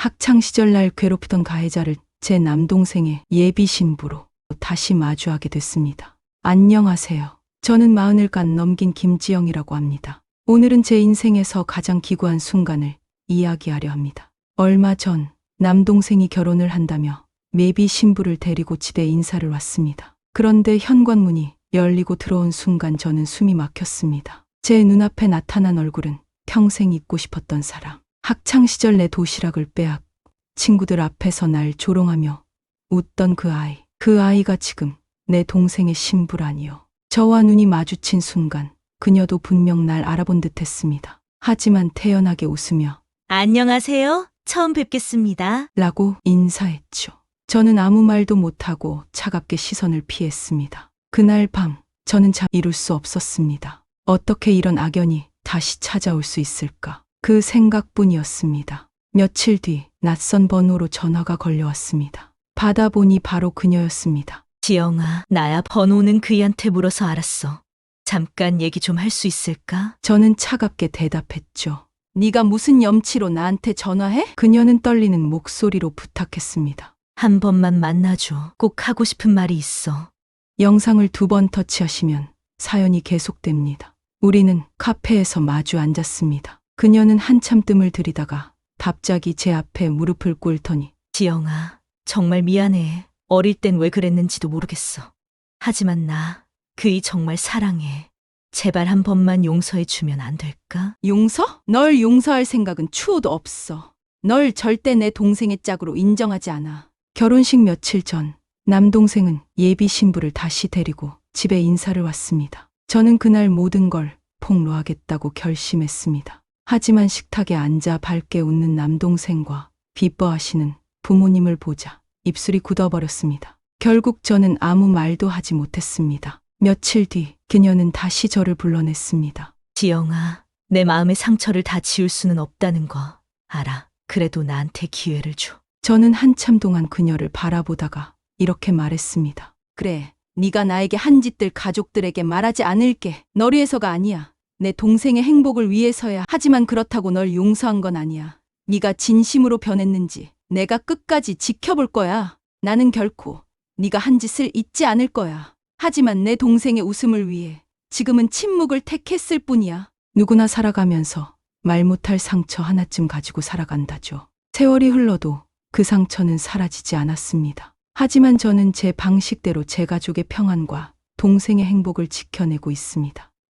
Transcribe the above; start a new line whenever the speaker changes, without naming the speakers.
학창 시절 날 괴롭히던 가해자를 제 남동생의 예비 신부로 다시 마주하게 됐습니다. 안녕하세요. 저는 마흔을 간 넘긴 김지영이라고 합니다. 오늘은 제 인생에서 가장 기구한 순간을 이야기하려 합니다. 얼마 전 남동생이 결혼을 한다며 예비 신부를 데리고 집에 인사를 왔습니다. 그런데 현관문이 열리고 들어온 순간 저는 숨이 막혔습니다. 제 눈앞에 나타난 얼굴은 평생 잊고 싶었던 사람. 학창 시절 내 도시락을 빼앗 친구들 앞에서 날 조롱하며 웃던 그 아이. 그 아이가 지금 내 동생의 신부라니요. 저와 눈이 마주친 순간 그녀도 분명 날 알아본 듯 했습니다. 하지만 태연하게 웃으며
안녕하세요. 처음 뵙겠습니다.
라고 인사했죠. 저는 아무 말도 못하고 차갑게 시선을 피했습니다. 그날 밤 저는 참 이룰 수 없었습니다. 어떻게 이런 악연이 다시 찾아올 수 있을까? 그 생각뿐이었습니다. 며칠 뒤 낯선 번호로 전화가 걸려왔습니다. 받아보니 바로 그녀였습니다.
지영아, 나야 번호는 그이한테 물어서 알았어. 잠깐 얘기 좀 할 수 있을까?
저는 차갑게 대답했죠. 네가 무슨 염치로 나한테 전화해? 그녀는 떨리는 목소리로 부탁했습니다.
한 번만 만나줘. 꼭 하고 싶은 말이 있어.
영상을 두 번 터치하시면 사연이 계속됩니다. 우리는 카페에서 마주 앉았습니다. 그녀는 한참 뜸을 들이다가 갑자기 제 앞에 무릎을 꿇더니
지영아, 정말 미안해. 어릴 땐 왜 그랬는지도 모르겠어. 하지만 나, 그이 정말 사랑해. 제발 한 번만 용서해 주면 안 될까?
용서? 널 용서할 생각은 추호도 없어. 널 절대 내 동생의 짝으로 인정하지 않아. 결혼식 며칠 전 남동생은 예비 신부를 다시 데리고 집에 인사를 왔습니다. 저는 그날 모든 걸 폭로하겠다고 결심했습니다. 하지만 식탁에 앉아 밝게 웃는 남동생과 기뻐하시는 부모님을 보자 입술이 굳어버렸습니다. 결국 저는 아무 말도 하지 못했습니다. 며칠 뒤 그녀는 다시 저를 불러냈습니다.
지영아, 내 마음의 상처를 다 지울 수는 없다는 거 알아. 그래도 나한테 기회를 줘.
저는 한참 동안 그녀를 바라보다가 이렇게 말했습니다. 그래, 네가 나에게 한 짓들 가족들에게 말하지 않을게. 널 위해서가 아니야. 내 동생의 행복을 위해서야. 하지만 그렇다고 널 용서한 건 아니야. 네가 진심으로 변했는지 내가 끝까지 지켜볼 거야. 나는 결코 네가 한 짓을 잊지 않을 거야. 하지만 내 동생의 웃음을 위해 지금은 침묵을 택했을 뿐이야. 누구나 살아가면서 말 못할 상처 하나쯤 가지고 살아간다죠. 세월이 흘러도 그 상처는 사라지지 않았습니다. 하지만 저는 제 방식대로 제 가족의 평안과 동생의 행복을 지켜내고 있습니다.